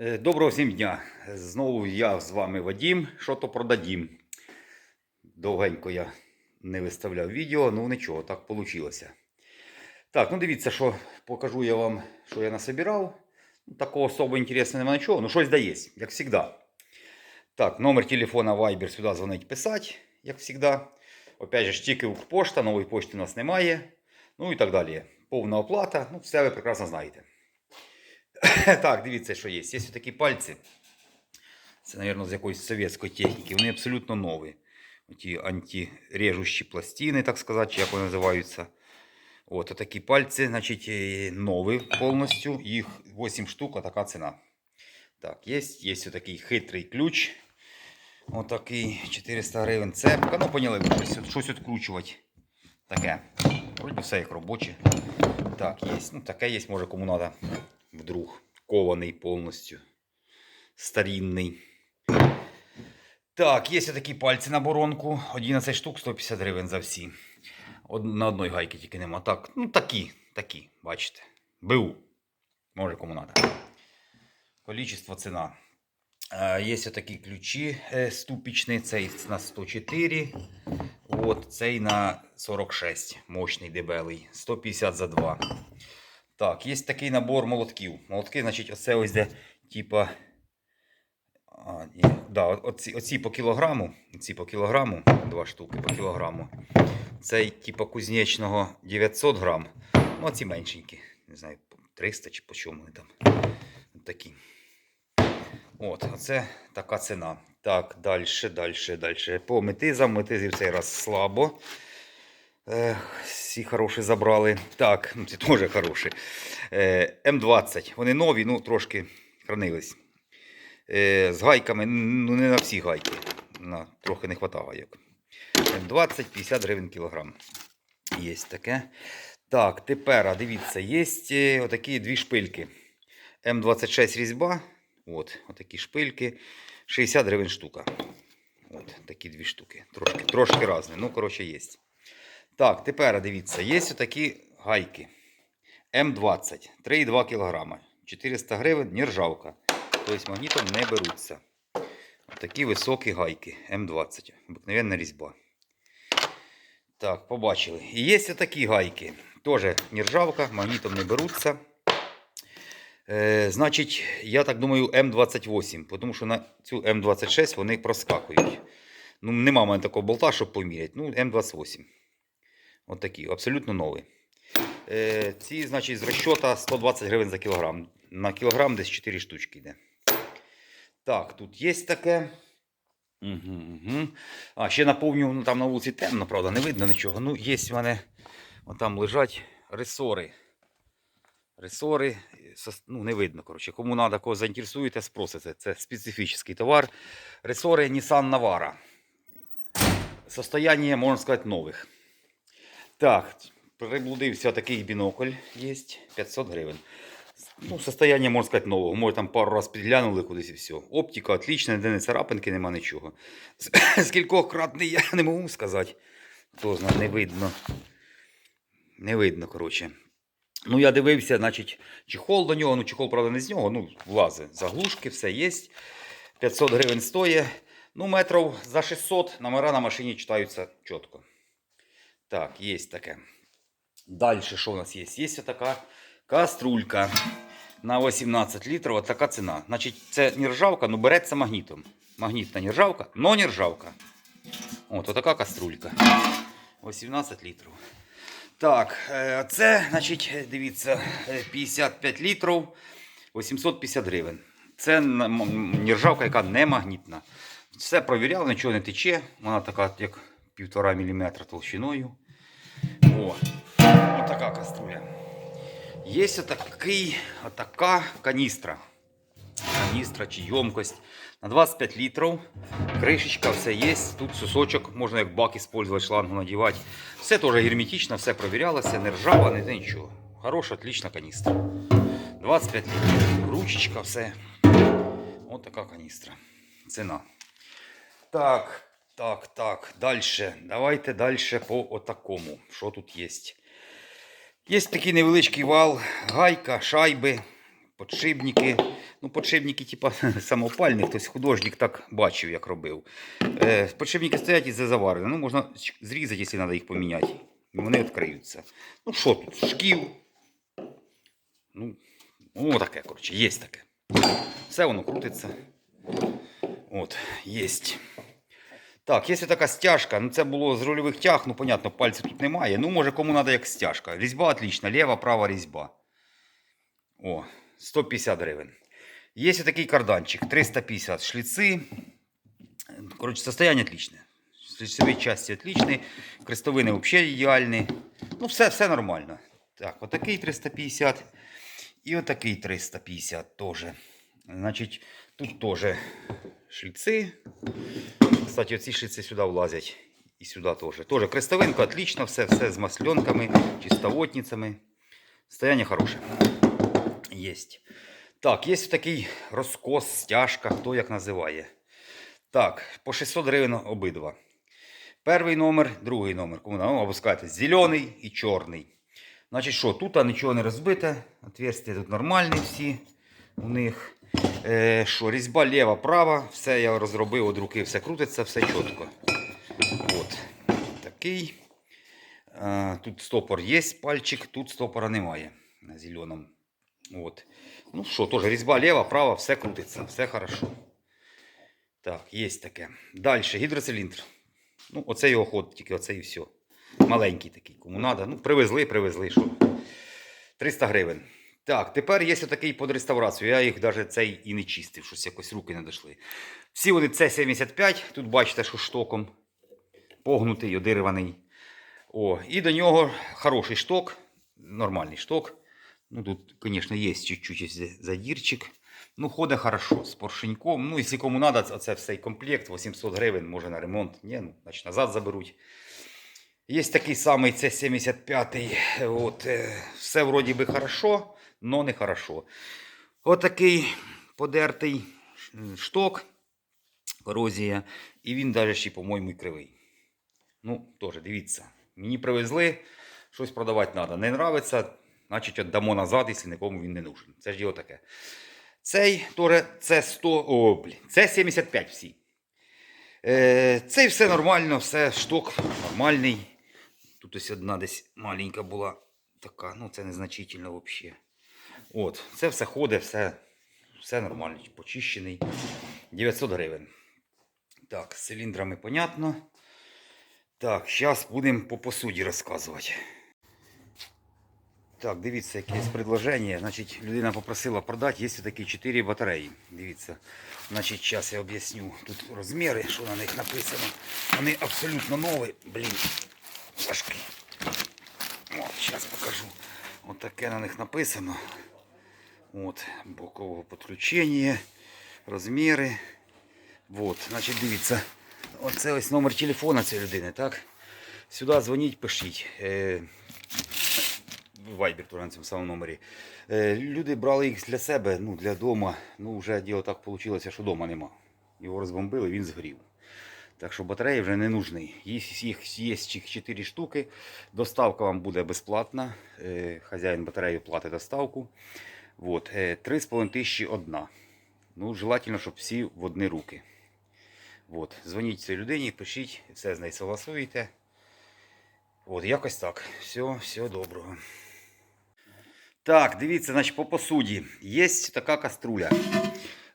Е, Доброго всім дня. Знову я з вами Вадім. Що то продадім. Довгенько я не виставляв відео, ну нічого, так вийшло. Так, ну дивіться, що покажу я вам, що я насобирав. Ну, Такого особо інтересного немає нічого, ну щось дає, як завжди. Так, номер телефона Viber сюди дзвонить писати, як завжди. Опять же, тільки Укрпошта, нової пошти у нас немає. Ну і так далі. Повна оплата, ну все ви прекрасно знаєте. Так, дивіться, що є. Є ось такі пальці. Це, мабуть, з якоїсь совєтської техніки. Вони абсолютно нові. Оті антирежущі пластини, так сказати, чи як вони називаються. От такі пальці, значить, е, нові повністю. Їх 8 штук, а така ціна. Так, є, є ось такий хитрий ключ. Отакий 400 гривень цепка. Ну, поняли, щось, щось відкручувати. Таке. Вроді все як робоче. Так, є. Ну, таке є, може кому треба. Вдруг. Кований повністю. Старінний. Так, є такі пальці на боронку. 11 штук, 150 гривень за всі. Од- на одної гайки тільки нема. Так, ну такі, такі, бачите. БУ. Може кому треба. Количество ціна. Е, Є такі ключі е, ступічні. Цей на 104. От, цей на 46. Мощний дебелий. 150 за 2. Так, є такий набор молотків. Молотки, значить, оце ось де, типа. А, ні, да, оці, оці по кілограму. Оці по кілограму, два штуки по кілограму. Цей, типа, кузнечного 900 грам. Ну, а ці меншенькі. Не знаю, 300 чи по чому вони там. Такі. От, оце така ціна. Так, далі, далі, далі. По метизам. Метизів цей раз слабо. Всі хороші забрали. Так, це теж хороші. Е, М20. Вони нові, ну трошки хранились. Е, з гайками, ну не на всі гайки. На, трохи не вистачає гайок. М20, 50 гривень кілограм. Є таке. Так, тепер, дивіться, є е, отакі дві шпильки. М26 різьба. От, отакі шпильки. 60 гривень штука. От, такі дві штуки. Трошки, трошки різні. Ну, коротше, є. Так, тепер дивіться, є такі гайки. М20, 3,2 кг. 400 гривень, нержавка. Тобто магнітом не беруться. Такі високі гайки М20. Обикновенна різьба. Так, побачили. І є такі гайки. Теж нержавка, магнітом не беруться. Е, значить, я так думаю, М28, тому що на цю М26 вони проскакують. Ну, нема в мене такого болта, щоб поміряти. Ну, М28. От абсолютно нові. Е, ці, значить, з розчота 120 гривень за кілограм. На кілограм десь 4 штучки йде. Так, тут є таке. Угу, угу. А, ще наповню, ну там на вулиці темно, правда, не видно нічого. Ну, є в мене, там лежать ресори. Ресори, ну не видно, коротше. Кому треба, кого заінтересуєте, спросите. Це специфічний товар. Ресори Nissan Navara. Состояние, можна сказати, нових. Так, приблудився такий бінокль є 500 гривень. Ну, состояние, можна сказати, нового. Може там пару раз підглянули кудись і все. Оптика отлічна, де не царапинки, нема нічого. Скількох кратний я не можу сказати. Хто знає, не видно. Не видно, коротше. Ну, я дивився, значить, чехол до нього. Ну, чехол, правда, не з нього. Ну, влазить. Заглушки, все є. 500 гривень стоїть. Ну, метрів за 600 номера на машині читаються чітко. Так, є таке. Далі, що у нас є? Є така каструлька на 18 літрів. Така ціна. Значить, це нержавка, ну береться магнітом. Магнітна нержавка, но нержавка. От така каструлька. 18 літрів. Так, е, це, значить, дивіться, е, 55 літрів, 850 гривень. Це нержавка, яка не магнітна. Все провіряв, нічого не тече. Вона така, як 1,5 мм толщиною. О, отака каструля. Є отакий, отака каністра. Каністра чи ємкость на 25 літрів. Кришечка, все є. Тут сосочок, можна як бак использовать, шлангу надівати. Все теж герметично, все провірялося, не ржава, не нічого. Хороша, отлична каністра. 25 літрів. Ручечка, все. Ось така каністра. Ціна. Так, так, так. Далі. Давайте далі по отакому. Що тут є? Є такий невеличкий вал, гайка, шайби. подшипники. Ну, подшипники, типа самопальні, хтось художник так бачив, як робив. Е, подшипники стоять і заварені. Ну, можна зрізати, якщо треба їх поміняти. Вони відкриються. Ну, що тут? Шків. Ну, ну таке, коротше, є таке. Все воно крутиться. От, єсть. Так, є така стяжка. Ну, це було з рульових тяг, ну, понятно, пальців тут немає. Ну, може, кому треба як стяжка. Різьба отлічна, ліва, права різьба. О, 150 гривень. Є такий карданчик, 350 шліци. Коротше, состояние отличне. Шліцеві часті отличні, крестовини взагалі ідеальні. Ну, все, все нормально. Так, отакий 350 і отакий 350 теж. Значить, тут теж шліци. Кстати, оці шліци сюди влазять. І сюди теж. Тоже крестовинка отлично, все, все з масленками, чистовотницями. Состояние хороше. Єсть. Так, є такий розкос, стяжка, хто як називає. Так, по 600 гривень обидва. Перший номер, другий номер. Ну, опускайте. Зелений і чорний. Значить, що, тут нічого не розбите. Отверстия тут нормальні всі у них. Е, що, різьба ліва, права. Все я розробив від руки, все крутиться, все чітко. От. Такий. А, тут стопор є, пальчик, тут стопора немає на зеленому. От. Ну що, теж різьба ліва, права, все крутиться, все хорошо. Так, є таке. Далі, гідроциліндр. Ну, оце його ход, тільки оце і все. Маленький такий, кому треба. Ну, привезли, привезли, що. 300 гривень. Так, тепер є такий під реставрацію. Я їх навіть цей і не чистив, щось якось руки не дійшли. Всі вони це 75, тут бачите, що штоком погнутий, одирваний. О, і до нього хороший шток, нормальний шток. Ну, тут, звісно, є чуть-чуть задірчик. Ну, ходить хорошо, з поршеньком. Ну, якщо кому треба, це все комплект, 800 гривень, може на ремонт. Ні, ну, значить назад заберуть. Є такий самий С75. От, е, все вроді би хорошо, але не хорошо. Отакий подертий шток, корозія. І він навіть ще, по-моєму, кривий. Ну, теж дивіться. Мені привезли, щось продавати треба. Не нравиться, значить віддамо назад, якщо нікому він не нужен. Це ж діло таке. Цей теж це 100, о, блін, це 75 всі. Е, цей все нормально, все шток нормальний. Тут ось одна десь маленька була така, ну це незначительно взагалі. От, це все ходить, все, все нормально, почищений. 900 гривень. Так, з циліндрами понятно. Так, зараз будемо по посуді розказувати. Так, дивіться, якесь предложення. Значить, людина попросила продати, є такі 4 батареї. Дивіться. Значить, зараз я об'ясню тут розміри, що на них написано. Вони абсолютно нові. Блін, важкі. От, зараз покажу. От таке на них написано. От, бокового підключення, розміри. От, значить, дивіться. Оце ось номер телефона цієї людини, так? Сюди дзвоніть, пишіть. Е, то на цьому самому номері. Е, люди брали їх для себе, ну, для дома. Ну, вже діло так вийшло, що дома нема. Його розбомбили, він згорів. Так що батареї вже не нужні. Їх, є 4 штуки. Доставка вам буде безплатна. Е, хазяїн батареї платить доставку. Вот. Е, 3,5 тисячі одна. Ну, желательно, щоб всі в одні руки. Вот. Дзвоніть цій людині, пишіть, все з нею согласуєте. От, якось так. Все, все доброго. Так, дивіться, значить, по посуді. Є така каструля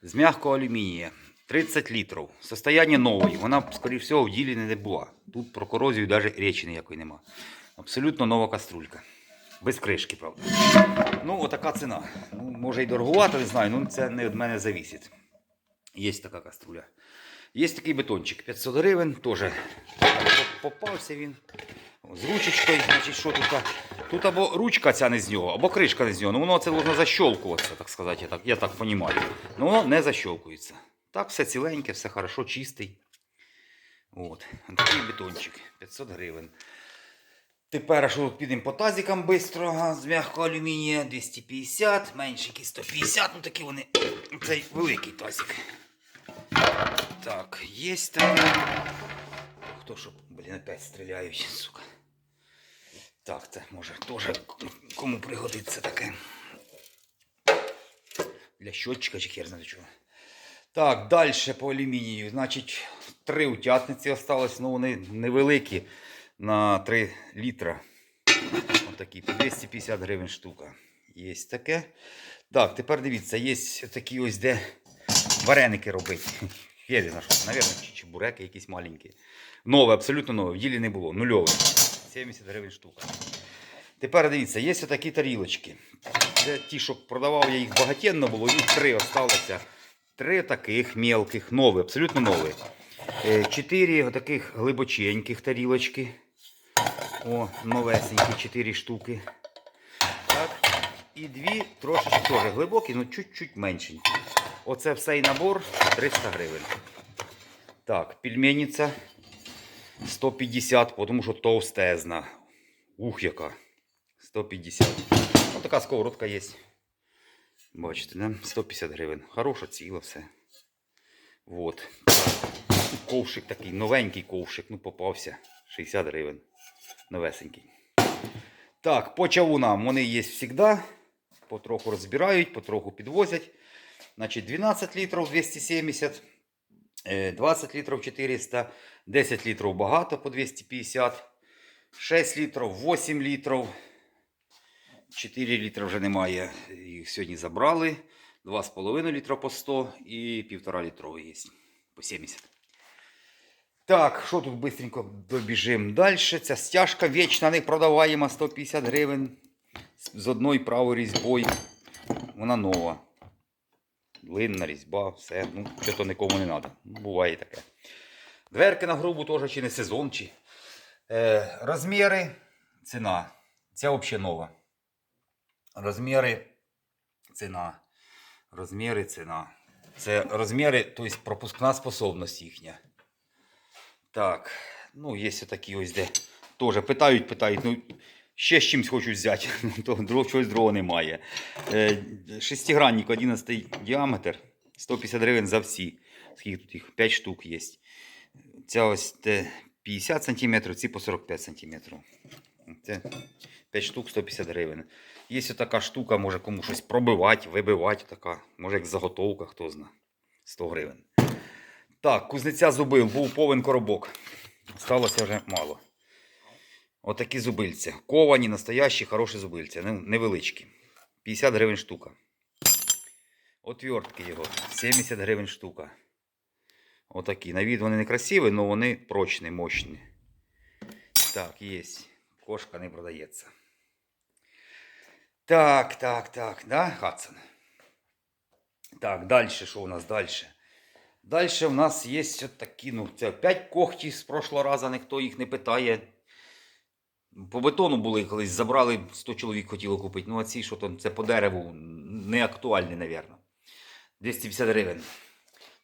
з м'якого алюмінія. 30 літрів. Состояние нової. Вона, скоріше всього, в ділі не була. Тут про корозію навіть речі ніякої нема. Абсолютно нова каструлька. Без кришки, правда. Ну, отака ціна. Ну, може і дороговато, не знаю, ну це не від мене завісить. Є така каструля. Є такий бетончик 500 гривень, теж попався він. З ручечкою, значить, що тут? Тут або ручка ця не з нього, або кришка не з нього. Ну воно це можна защолкуватися, так сказати, я так, я так розумію. Ну воно не защолкується. Так, все ціленьке, все хорошо, чистий. От, такий бетончик, 500 гривень. Тепер що підемо по тазикам швидко, з м'якого алюмінія 250, меншенький 150, ну такі вони, цей великий тазик. Так, є там. Хто що, блін, опять стріляють, сука. Так, це може теж кому пригодиться таке. для щотчика чи хер знає чого. Так, далі по алюмінію. Значить, три утятниці осталось, ну вони невеликі на 3 літра. Отакі, по 250 гривень штука. Є таке. Так, тепер дивіться, є такі ось де вареники робити. Я не знаю, що, чи чебуреки якісь маленькі. Нове, абсолютно нове, в ділі не було. Нульове. 70 гривень штука. Тепер дивіться, є такі тарілочки. Це ті, що продавав я їх багатенно було, їх три осталося. Три таких мелких, нові, абсолютно нові. Е, Чотири таких глибоченьких тарілочки. О, новесенькі, чотири штуки. Так. І дві трошечки теж глибокі, але чуть-чуть меншенькі. Оце всей набор 300 гривень. Так, пельменниця 150, тому що товстезна. Ух, яка. 150. Ось така сковородка є. Бачите, да? 150 гривень. Хороша ціла все. Вот. Ковшик такий, новенький ковшик. Ну, попався. 60 гривень. Новесенький. Так, по чавунам вони є завжди. Потроху розбирають, потроху підвозять. Значить, 12 літрів 270, е, 20 літрів 400, 10 літрів багато по 250, 6 літрів, 8 літрів, 4 літри вже немає. Їх сьогодні забрали. 2,5 літра по 100 і 1,5 літровий є по 70. Так, що тут быстренько добіжимо далі. Ця стяжка вічна не продаваємо 150 гривень з одною правою різьбою. Вона нова. Длинна різьба, все. Ну, що то нікому не треба. Буває таке. Дверки на грубу теж чи не сезон, чи. Е, розміри, ціна. Ця взагалі нова. Розміри, ціна. Розміри, ціна. Це розміри, тобто пропускна способність їхня. Так, ну, є такі ось де. Теж питають, питають, ну, ще з чимось хочуть взяти, то друг, чогось другого немає. Е, шестигранник 11 діаметр, 150 гривень за всі. Скільки тут їх? 5 штук є. Ця ось те 50 см, ці по 45 см. Це 5 штук 150 гривень. Є така штука, може кому щось пробивати, вибивати. Така. Може як заготовка, хто знає. 100 гривень. Так, кузнеця зубил, був повен коробок. Сталося вже мало. Отакі зубильці. Ковані, настоящі, хороші зубильці. не- Невеличкі. 50 гривень штука. Отвертки його. 70 гривень штука. Отакі. На від вони не красиві, але вони прочні, мощні. Так, є. Кошка не продається. Так, так, так, да, Хадсон? Так, далі, що у нас далі? Далі в нас є от такі, ну, це 5 когтів з прошлого разу, ніхто їх не питає. По бетону були колись, забрали 100 чоловік хотіло купити. Ну, а ці, що там, це по дереву, не актуальні, мабуть. 250 гривень.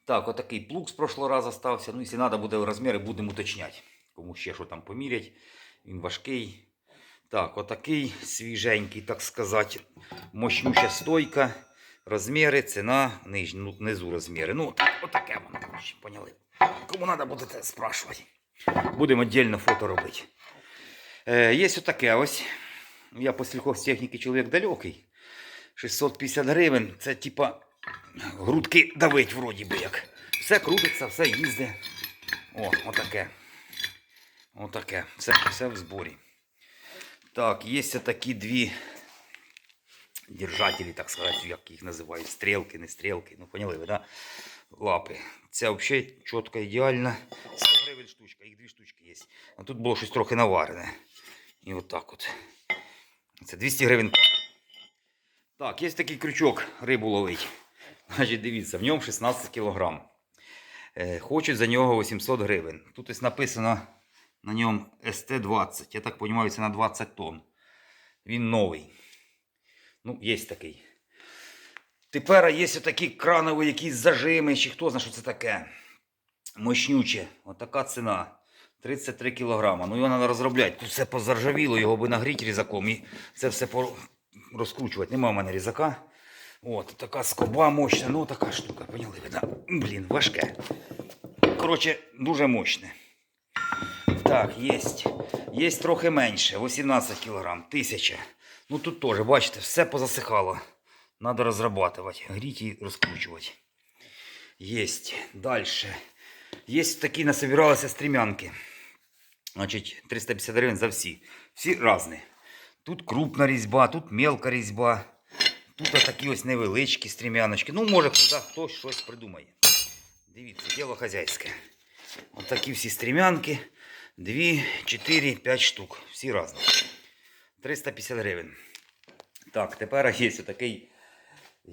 Так, отакий плуг з прошлого разу стався. Ну, якщо треба буде розміри, будемо уточняти. Кому ще що там помірять. Він важкий. Так, отакий свіженький, так сказати, мощнюча стойка. Розміри, ціна, ниж, ну, внизу розміри. Ну, так, отаке воно, коротше, поняли. Кому треба будете спрашувати. Будемо віддільно фото робити. Е, є отаке ось. Я по сільхозтехніки чоловік далекий. 650 гривень. Це типа грудки давить вроді би як. Все крутиться, все їздить. О, отаке. Отаке. Все, все в зборі. Так, є такі дві держателі, так сказати, як їх називають, стрілки, не стрілки. Ну, поняли ви, да? Лапи. Це взагалі чітко ідеально. 100 гривень штучка, їх дві штучки є. А тут було щось трохи наварене. І отак от. Це 200 гривень. Так, є такий крючок рибу ловить. Значить, дивіться, в ньому 16 кг. Хочуть за нього 800 гривень. Тут ось написано на ньому СТ-20. Я так розумію, це на 20 тонн. Він новий. Ну, є такий. Тепер є такі кранові якісь зажими, чи хто знає, що це таке. Мощнюче. Отака ціна. 33 кілограма. Ну його треба розробляти. Тут все позаржавіло, його би нагріти різаком і це все розкручувати. Нема в мене різака. От, така скоба мощна, ну така штука, поняли? Да? Блін, важке. Коротше, дуже мощне. Так, є. Є трохи менше, 18 кг, 1000. Ну тут теж, бачите, все позасихало. Надо разрабатывать, греть и раскручивать. Есть. Дальше. Есть такі насобиралися стрімянки. Значить, 350 гривень за всі. Всі різні. Тут крупна різьба, тут мелка різьба. Тут такі ось невеличкі стрімяночки. Ну, може, куди хтось щось придумає. Дивіться, діло хазяйське. Ось такі всі стрімянки. 2, 4, 5 штук. Всі різні. 350 гривень. Так, тепер є такий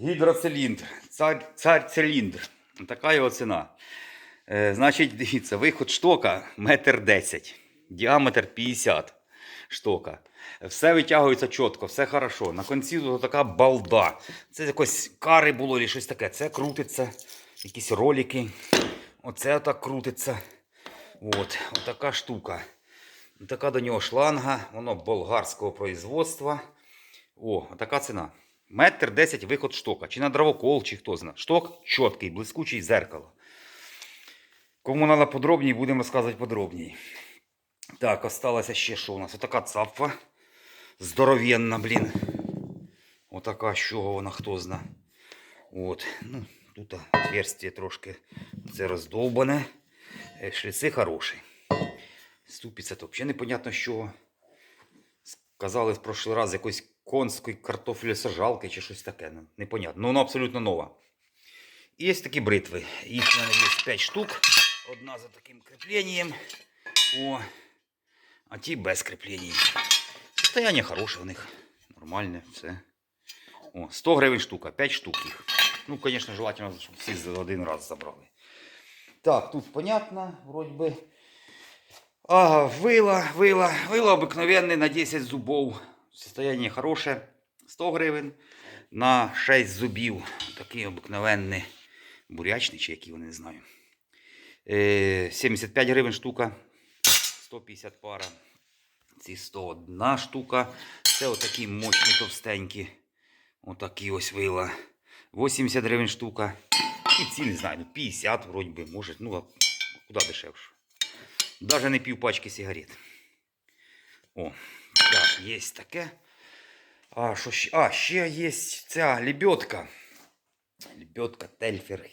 гідроциліндр. Цар, цар циліндр. Така його ціна. Е, значить, дивіться, виход штока метр 10, діаметр 50 штока. Все витягується чітко, все хорошо. На кінці тут така балда. Це якось кари було чи щось таке. Це крутиться, якісь ролики. Оце отак крутиться. От, отака штука. Така до нього шланга, воно болгарського производства. О, така ціна. Метр 10 виход штока. Чи на дровокол, чи хто знає. Шток чіткий, блискучий зеркало. Кому треба подробніше, будемо розказувати подробніше. Так, осталося ще що у нас? Отака цапфа. Здоровенна, блін. Отака, з чого вона, хто зна. От. Ну, тут отверстие трошки це роздовбане. Е, Шліци хороші. Ступиця то взагалі непонятно чого. Сказали в прошлий раз якоїсь конської картофелесажалки чи щось таке. Ну, непонятно. Ну, вона абсолютно нова. І є такі бритви. Їх в мене є 5 штук. Одна за таким кріпленням. О, а ті без кріплення. Состояние хороше в них. Нормальне, все. О, 100 гривень штука, 5 штук їх. Ну, звісно, желательно, щоб всі за один раз забрали. Так, тут понятно, вроде би. Ага, вила, вила, вила обыкновенный на 10 зубов. Состояние хороше. 100 гривень на 6 зубів. Такий обикновенний бурячний, чи який не знаю. Е, 75 гривень штука. 150 пара. Ці 101 штука. Це отакі мощні товстенькі. Отакі ось вила. 80 гривень штука. І ці не знаю, ну 50 вроді би, може, ну а куди дешевше. Даже не пів пачки сигарет. О, так, є таке. А, що ще? А, ще є ця лебедка. Лебедка, тельфер.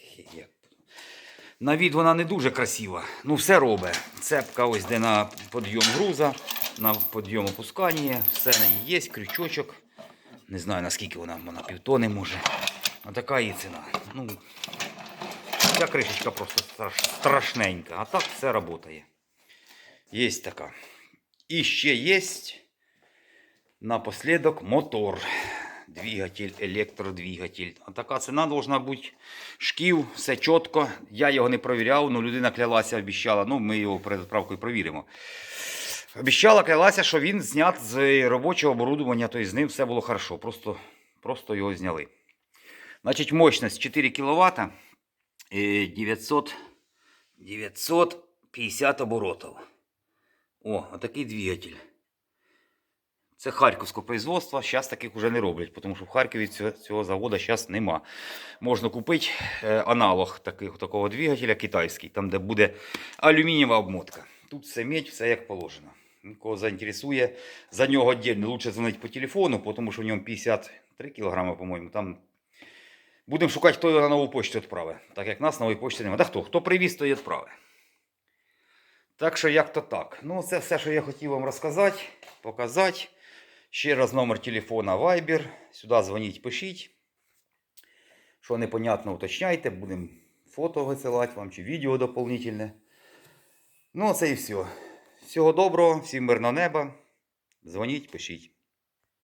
на від вона не дуже красива. Ну, все робить. Цепка ось де на підйом груза, на підйом опускання. Все на ній є, крючочок. Не знаю наскільки вона, вона півтони може. А така її ціна. Ну, ця кришечка просто страш, страшненька. А так все працює. Є така. І ще є напоследок мотор. Двигатель, електродвигатель. А така ціна должна бути. Шків, все чітко. Я його не провіряв, але людина клялася, обіцяла. Ну, ми його перед відправкою провіримо. Обіцяла, клялася, що він знят з робочого оборудовання, тобто з ним все було хорошо. Просто, просто його зняли. Значить, мощність 4 кВт, 900, 950 оборотів. О, отакий двигатель. Це харківського производства, зараз таких вже не роблять, тому що в Харкові цього, цього заводу зараз нема. Можна купити е, аналог таких, такого двигателя китайський, там де буде алюмінієва обмотка. Тут все медь, все як положено. Кого заінтересує, за нього віддільно лучше дзвонити по телефону, тому що в ньому 53 кг, по-моєму. Там будемо шукати, хто його на нову почту відправить. Так як нас нової почти немає. Та хто? Хто привіз, то і відправить. Так що як то так. Ну, це все, що я хотів вам розказати, показати. Ще раз номер телефона Viber. Сюди дзвоніть, пишіть. Що непонятно, уточняйте, будемо фото висилати вам чи відео доповнительне. Ну, це і все. Всього доброго, всім мирного неба. Дзвоніть, пишіть.